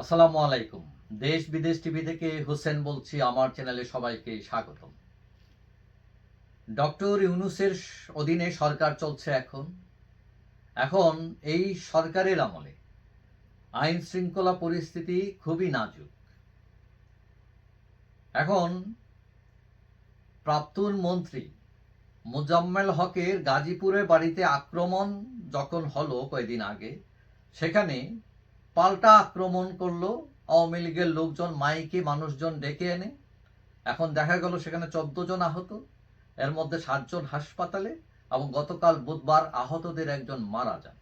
আসসালামু আলাইকুম। দেশ বিদেশ টিভি থেকে হোসেন বলছি, আমার চ্যানেলে সবাইকে স্বাগতম। ডক্টর ইউনুসের অধীনে সরকার চলছে এখন। এখন এই সরকারের আমলে আইন শৃঙ্খলা পরিস্থিতি খুবই নাজুক। এখন প্রাক্তন মন্ত্রী মোজাম্মেল হকের গাজীপুরের বাড়িতে আক্রমণ যখন হলো কয়েকদিন আগে, সেখানে পাল্টা আক্রমণ করল, আওয়ামী লীগের লোকজন, মাইকে মানুষজন ডেকে এনে। এখন দেখা গেল সেখানে চোদ্দ জন আহত, এর মধ্যে সাতজন হাসপাতালে এবং গতকাল বুধবার আহতদের একজন মারা যান।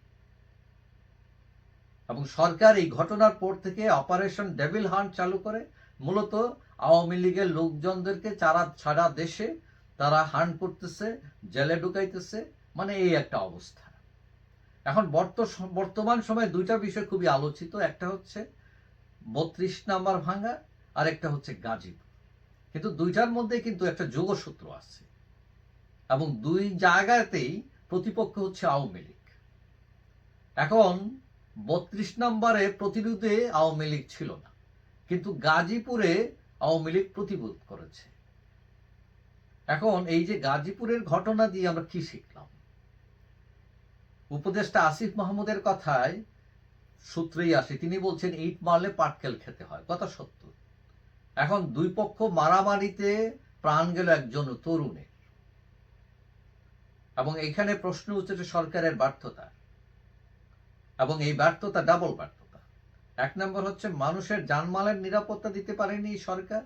এবং সরকার এই ঘটনার পর থেকে অপারেশন ডেভিল হান্ট চালু করে। মূলত আওয়ামী লীগের লোকজনদেরকে চারা সারা দেশে তারা হান্ট করতেছে, জেলে ঢুকাইতেছে মানে এই একটা অবস্থা। এখন বর্ত- বর্তমান সময়ে দুইটা বিষয় খুবই আলোচিত। একটা হচ্ছে বত্রিশ নাম্বার ভাঙ্গা আর একটা হচ্ছে গাজীপুর। কিন্তু দুইটার মধ্যে কিন্তু একটা যোগসূত্র আছে। এবং দুই জায়গাতেই প্রতিপক্ষ হচ্ছে আওয়ামী লীগ। এখন বত্রিশ নম্বরে প্রতিরোধে আওয়ামী লীগ ছিল না। কিন্তু গাজীপুরে আওয়ামী লীগ প্রতিরোধ করেছে। এখন এই যে গাজীপুরের ঘটনা দিয়ে আমরা কি শিখলাম? উপদেষ্টা আসিফ মাহমুদের কথায় সূত্রেই আসে, তিনি বলছেন, ইট মারলে পাটকেল খেতে হয়। কথা সত্য। এখন দুই পক্ষ মারামারিতে প্রাণ গেল একজন তরুণের। এবং এখানে প্রশ্ন উঠেছে সরকারের ব্যর্থতা। এবং এই ব্যর্থতা ডাবল ব্যর্থতা। এক নম্বর হচ্ছে, মানুষের জানমালের নিরাপত্তা দিতে পারেনি সরকার।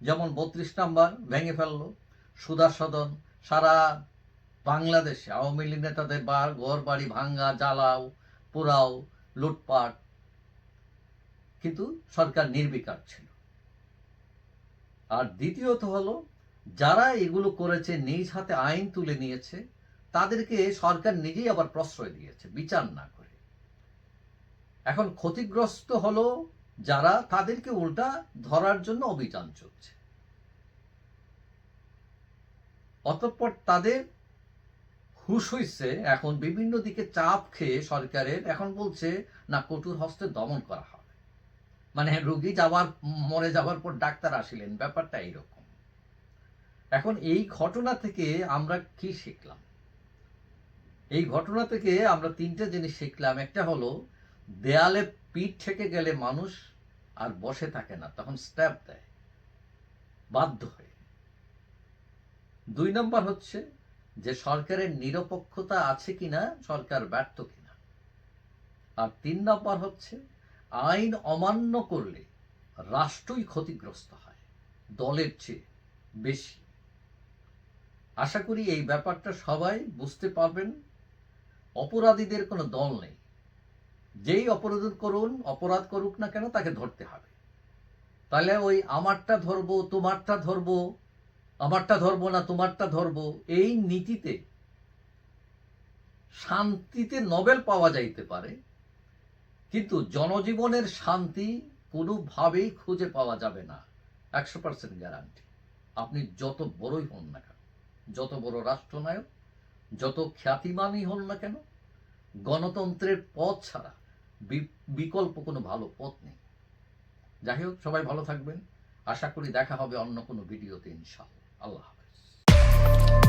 যেমন বত্রিশ নাম্বার ভেঙে ফেলল। সুদা সদন, সারা বাংলাদেশে আওয়ামী লীগ নেতাদের বার ঘর, বাড়ি ভাঙ্গা জ্বালাও, পোড়াও, লুটপাট। কিন্তু সরকার নির্বিকার ছিল। আর দ্বিতীয়ত হলো, যারা এগুলো করেছে, নিজ হাতে আইন তুলে নিয়েছে, তাদেরকে সরকার নিজেই আবার প্রশ্রয় দিয়েছে, বিচার না করে। এখন ক্ষতিগ্রস্ত হলো যারা, তাদেরকে উল্টা ধরার জন্য অভিযান চলছে। অতঃপর তাদের হুশ হইছে, এখন বিভিন্ন দিকে চাপ খেয়ে সরকারের এখন বলছে, না, কঠোর হস্তে দমন করা হবে। মানে রোগী যাওয়ার, মরে যাওয়ার পর ডাক্তার আসিলেন, ব্যাপারটা এইরকম। এখন এই ঘটনা থেকে আমরা কি শিখলাম? এই ঘটনা থেকে আমরা তিনটা জিনিস শিখলাম। একটা হলো, দেয়ালে পিঠ থেকে গেলে মানুষ আর বসে থাকে না, তখন স্ট্যাপ দেয়, বাধ্য হয়ে। দুই নম্বর হচ্ছে যে সরকারের নিরপেক্ষতা আছে কিনা, সরকার ব্যর্থ কিনা। আর তিন নম্বর হচ্ছে, আইন অমান্য করলে রাষ্ট্রই ক্ষতিগ্রস্ত হয়, দলের চেয়ে বেশি। আশা করি এই ব্যাপারটা সবাই বুঝতে পারবেন। অপরাধীদের কোনো দল নেই। যেই অপরাধ করুন, অপরাধ করুক না কেন, তাকে ধরতে হবে। তাহলে ওই আমারটা ধরবো, তোমারটা ধরবো আমারটা ধরবো না তোমারটা ধরবো? এই নীতিতে শান্তিতে নোবেল পাওয়া যাইতে পারে, কিন্তু জনজীবনের শান্তি কোনোভাবেই খুঁজে পাওয়া যাবে না। একশো পার্সেন্ট গ্যারান্টি আপনি যত বড়ই হন না কেন, যত বড় রাষ্ট্রনায়ক, যত খ্যাতিমানই হন না কেন, গণতন্ত্রের পথ ছাড়া বিকল্প কোনো ভালো পথ নেই। যাই হোক, সবাই ভালো থাকবেন। আশা করি দেখা হবে অন্য কোনো ভিডিওতে ইনশাআল্লাহ। Allah Hafiz.